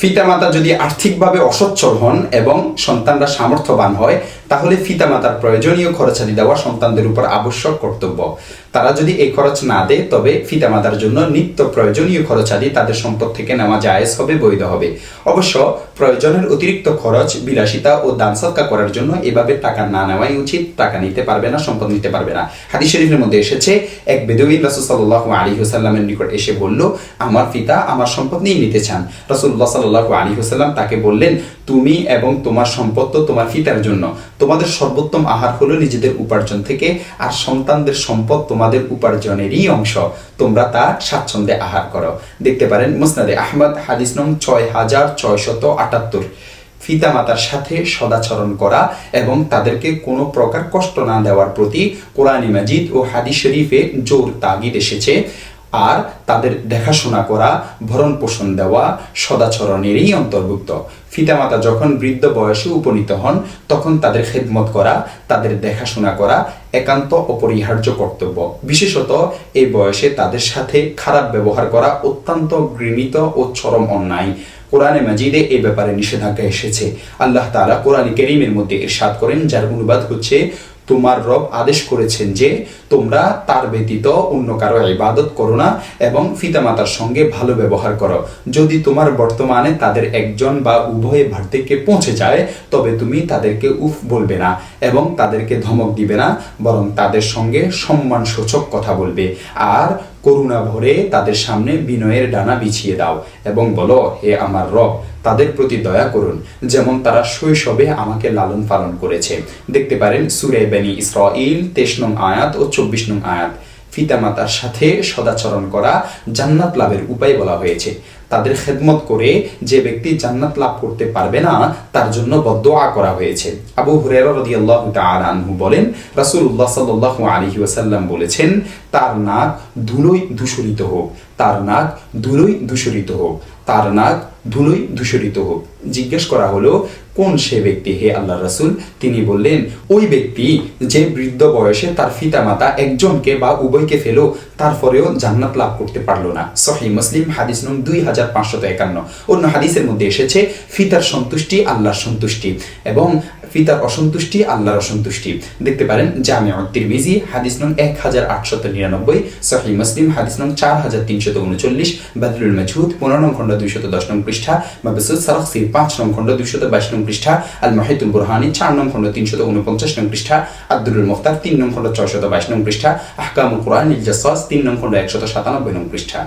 পিতামাতা যদি আর্থিকভাবে অসচ্ছল হন এবং সন্তানরা সামর্থ্যবান হয়, তাহলে পিতামাতার প্রয়োজনীয় খরচালি দেওয়া সন্তানদের উপর আবশ্যক কর্তব্য। তারা যদি এই খরচ না দেয়, তবে পিতামাতার জন্য নিত্য প্রয়োজনীয় খরচাদি তাদের সম্পদ থেকে নেওয়া জায়েজ হবে, বৈধ হবে। অবশ্য প্রয়োজনের অতিরিক্ত খরচ, বিলাসিতা ও দান সৎকা করার জন্য এভাবে টাকা না নেওয়াই উচিত, টাকা নিতে পারবে না, সম্পদ নিতে পারবে না। হাদিস শরীফের মধ্যে এসেছে, এক বেদুইন রাসুল সাল্লাহ আলী হুসাল্লামের নিকট এসে বলল, আমার পিতা আমার সম্পদ নিয়ে নিতে চান। রাসুল্লাহ সাল্লাহ আলী হুসাল্লাম তাকে বললেন, তুমি এবং তোমার সম্পদ তো তোমার পিতার জন্য। তোমাদের সর্বোত্তম আহার হলো নিজেদের উপার্জন থেকে, আর সন্তানদের সম্পদ তোমাদের উপার্জনেরই অংশ। তোমরা তা স্বাচ্ছন্দ্যে আহার করো। দেখতে পারেন মুসনাদে আহমদ, হাদিস নং ছয় হাজার ছয়শত আটাত্তর। পিতামাতার সাথে সদাচরণ করা এবং তাদেরকে কোনো প্রকার কষ্ট না দেওয়ার প্রতি কোরআনী মাজিদ ও হাদিস শরীফে জোর তাগিদ এসেছে। আর তাদের দেখাশোনা করা ভরণ পোষণ দেওয়া সদাচরণেরই অন্তর্ভুক্ত। পিতামাতা যখন বৃদ্ধ বয়সে উপনীত হন, তখন তাদের খেদমত করা, তাদের দেখাশোনা করা একান্ত অপরিহার্য কর্তব্য। বিশেষত এই বয়সে তাদের সাথে খারাপ ব্যবহার করা অত্যন্ত ঘৃণিত ও চরম অন্যায়। কোরআনে মাজিদে এই ব্যাপারে নিষেধাজ্ঞা এসেছে। আল্লাহ তাআলা কোরআন করিমের মধ্যে ইরশাদ করেন, যার অনুবাদ হচ্ছে তোমার রব আদেশ করেছেন যে তোমরা তার ব্যতীত অন্য কারও ইবাদত করো না এবং পিতামাতার সঙ্গে ভালো ব্যবহার করো। যদি তোমার বর্তমানে তাদের একজন বা উভয়ে ভার্তিকে পৌঁছে যায়, তবে তুমি তাদেরকে উফ বলবে না এবং তাদেরকে ধমক দিবে না, বরং তাদের সঙ্গে সম্মান সূচক কথা বলবে। আর করুণা ভরে তাদের সামনে বিনয়ের ডানা বিছিয়ে দাও এবং বলো, হে আমার রব, তাদের প্রতি দয়া করুন। যেমন তারা শৈশবে আমাকে লালন পালন করেছে। দেখতে পারেন সুরে বেনি ইসরাইল তেইশ নং আয়াত ও চব্বিশ নং আয়াত। পিতামাতার সাথে সদাচরণ করা জান্নাত লাভের উপায় বলা হয়েছে। তাদের খেদমত করে যে ব্যক্তি জান্নাত লাভ করতে পারবে না, তার জন্য বদোয়া করা হয়েছে। আবু হুরায়রা রাদিয়াল্লাহু বলেন, রাসূলুল্লাহ সাল্লাল্লাহু আলাইহি ওয়াসাল্লাম বলেছেন তার নাক ধুলোয় দূষরিত হোক, তার নাক ধুলোয় দূষরিত হোক, তার নাক ধুলোয় দূষরিত হোক। জিজ্ঞেস করা হলো, কোন সে ব্যক্তি? হে আল্লাহ রাসূল, তিনি বললেন, ওই ব্যক্তি যে বৃদ্ধ বয়সে তার পিতামাতা একজনকে বা উভয়কে ফেলো, তারপরেও জান্নাত লাভ করতে পারল না। সহি মুসলিম, হাদিস নং দুই হাজার পাঁচশত একান্ন। অন্য হাদিসের মধ্যে এসেছে ফিতার সন্তুষ্টি আল্লাহর সন্তুষ্টি এবং পিতার অসন্তুষ্টি আল্লাহর অসন্তুষ্টি। দেখতে পারেন জামিয়া তিরমিজি, হাদিস নং এক হাজার আটশত নিরানব্বই। সহি মুসলিম, হাদিস নং চার হাজার তিনশত উনচল্লিশ বাদুল মাঝুদ পনেরো নং খণ্ড দুইশত দশ নং পৃষ্ঠা, মাবসুদ সারকসির পাঁচ নং খণ্ড দুইশত বাইশ নং পৃষ্ঠা, আল মাহিদুল বুরহানি চার নং খণ্ড তিনশত উনপঞ্চাশ নং পৃষ্ঠা আব্দুল মুখতার তিন নং খণ্ড ছয়শত বাইশ নং পৃষ্ঠা, আহকামুল কোরআন ইজাসাস তিন নং খণ্ড একশত সাতানব্বই নং পৃষ্ঠা।